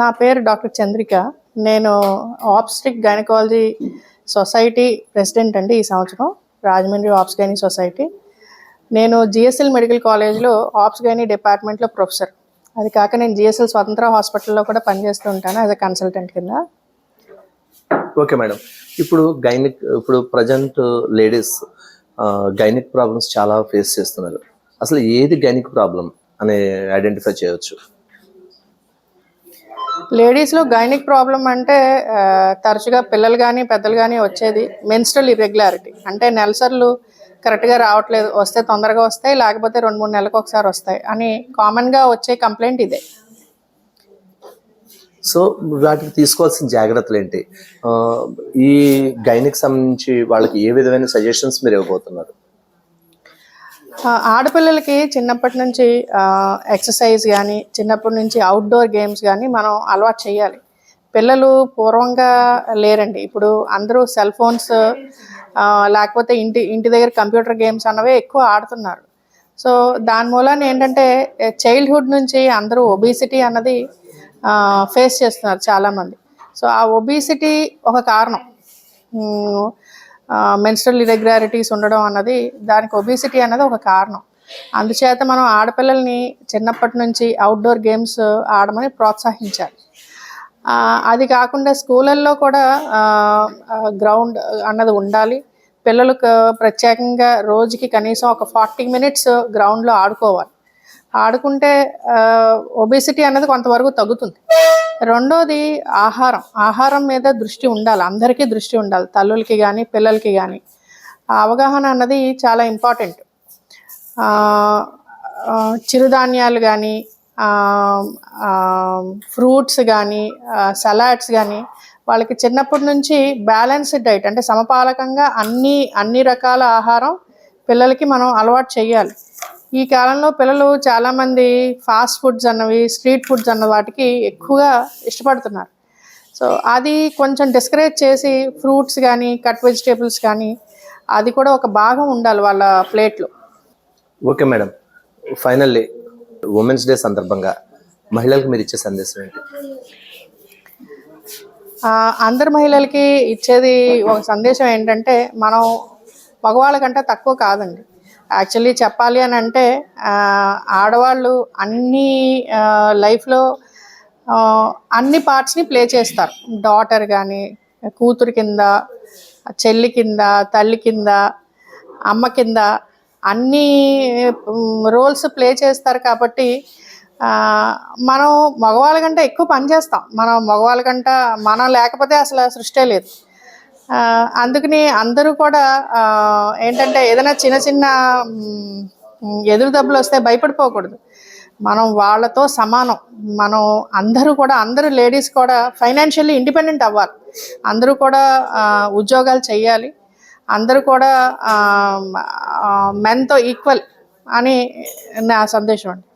నా పేరు డాక్టర్ చంద్రిక. నేను ఆప్స్టిక్ గైనకాలజీ సొసైటీ ప్రెసిడెంట్ అండి ఈ సంవత్సరం రాజమండ్రి ఆప్స్ గైనీ సొసైటీ. నేను జిఎస్ఎల్ మెడికల్ కాలేజ్లో ఆప్స్ గైనీ డిపార్ట్మెంట్లో ప్రొఫెసర్. అది కాక నేను జిఎస్ఎల్ స్వతంత్ర హాస్పిటల్లో కూడా పనిచేస్తూ ఉంటాను యాజ్ అ కన్సల్టెంట్ కింద. Okay madam. ఇప్పుడు గైనిక్ ఇప్పుడు ప్రజెంట్ లేడీస్ గైనిక్ ప్రాబ్లమ్స్ చాలా ఫేస్ చేస్తున్నారు. అసలు ఏది గైనిక్ ప్రాబ్లం అని ఐడెంటిఫై చేయవచ్చు లేడీస్లో గైనిక్ ప్రాబ్లం అంటే తరచుగా పిల్లలు కానీ పెద్దలు కానీ వచ్చేది మెన్స్ట్రల్ ఇర్రెగ్యులారిటీ. అంటే నెలసర్లు కరెక్ట్గా రావట్లేదు వస్తే తొందరగా వస్తాయి లేకపోతే రెండు మూడు నెలలకు ఒకసారి వస్తాయి అని కామన్గా వచ్చే కంప్లైంట్ ఇదే. సో వాటికి తీసుకోవాల్సిన జాగ్రత్తలు ఏంటి? ఈ గైనిక్ సంబంధించి వాళ్ళకి ఏ విధమైన సజెషన్స్ మీరు ఇవ్వబోతున్నారు? ఆడపిల్లలకి చిన్నప్పటి నుంచి ఎక్సర్సైజ్ కానీ చిన్నప్పటి నుంచి అవుట్డోర్ గేమ్స్ కానీ మనం అలవాటు చేయాలి. పిల్లలు పూర్వంగా లేరండి. ఇప్పుడు అందరూ సెల్ ఫోన్స్ లేకపోతే ఇంటి ఇంటి దగ్గర కంప్యూటర్ గేమ్స్ అన్నవే ఎక్కువ ఆడుతున్నారు. సో దాని మూలాన ఏంటంటే చైల్డ్హుడ్ నుంచి అందరూ ఒబీసిటీ అన్నది ఫేస్ చేస్తున్నారు చాలామంది. సో ఆ ఒబీసిటీ ఒక కారణం. మెన్స్ట్రల్ ఇరెగ్యులారిటీస్ ఉండడం అన్నది దానికి ఒబిసిటీ అన్నది ఒక కారణం. అందుచేత మనం ఆడపిల్లల్ని చిన్నప్పటి నుంచి అవుట్డోర్ గేమ్స్ ఆడమని ప్రోత్సహించాలి. అది కాకుండా స్కూళ్ళల్లో కూడా గ్రౌండ్ అన్నది ఉండాలి. పిల్లలకు ప్రత్యేకంగా రోజుకి కనీసం ఒక ఫార్టీ మినిట్స్ గ్రౌండ్లో ఆడుకోవాలి. ఆడుకుంటే ఒబేసిటీ అన్నది కొంతవరకు తగ్గుతుంది. రెండోది ఆహారం. ఆహారం మీద దృష్టి ఉండాలి. అందరికీ దృష్టి ఉండాలి. తల్లులకి కానీ పిల్లలకి కానీ ఆ అవగాహన అన్నది చాలా ఇంపార్టెంట్. చిరుధాన్యాలు కానీ ఫ్రూట్స్ కానీ సలాడ్స్ కానీ వాళ్ళకి చిన్నప్పటి నుంచి బ్యాలెన్స్డ్ డైట్ అంటే సమపాలకంగా అన్ని అన్ని రకాల ఆహారం పిల్లలకి మనం అలవాటు చేయాలి. ఈ కాలంలో పిల్లలు చాలామంది ఫాస్ట్ ఫుడ్స్ అన్నవి స్ట్రీట్ ఫుడ్స్ అన్న వాటికి ఎక్కువగా ఇష్టపడుతున్నారు. సో అది కొంచెం డిస్కరేజ్ చేసి ఫ్రూట్స్ కానీ కట్ వెజిటేబుల్స్ కానీ అది కూడా ఒక భాగం ఉండాలి వాళ్ళ ప్లేట్లో. Okay madam. Finally women's day సందర్భంగా మహిళలకు మీరు ఇచ్చే సందేశం ఏంటి? అందరి మహిళలకి ఇచ్చేది ఒక సందేశం ఏంటంటే మనం మగవాళ్ళకంటే తక్కువ కాదండి. యాక్చువల్లీ చెప్పాలి అని అంటే ఆడవాళ్ళు అన్ని లైఫ్లో అన్ని పార్ట్స్ని ప్లే చేస్తారు. డాటర్ కానీ కూతురు కింద చెల్లి కింద తల్లి కింద అమ్మ కింద అన్ని రోల్స్ ప్లే చేస్తారు కాబట్టి మనం మగవాళ్ళ కంటే ఎక్కువ పని చేస్తాం. మనం మగవాళ్ళ కంటే మనం లేకపోతే అసలు సృష్టే లేదు. అందుకని అందరూ కూడా ఏంటంటే ఏదైనా చిన్న చిన్న ఎదురు దెబ్బలు వస్తే భయపడిపోకూడదు. మనం వాళ్ళతో సమానం. మనం అందరూ కూడా అందరూ లేడీస్ కూడా ఫైనాన్షియల్లీ ఇండిపెండెంట్ అవ్వాలి. అందరూ కూడా ఉద్యోగాలు చేయాలి. అందరూ కూడా మెన్తో ఈక్వల్ అని నా సందేశం అండి.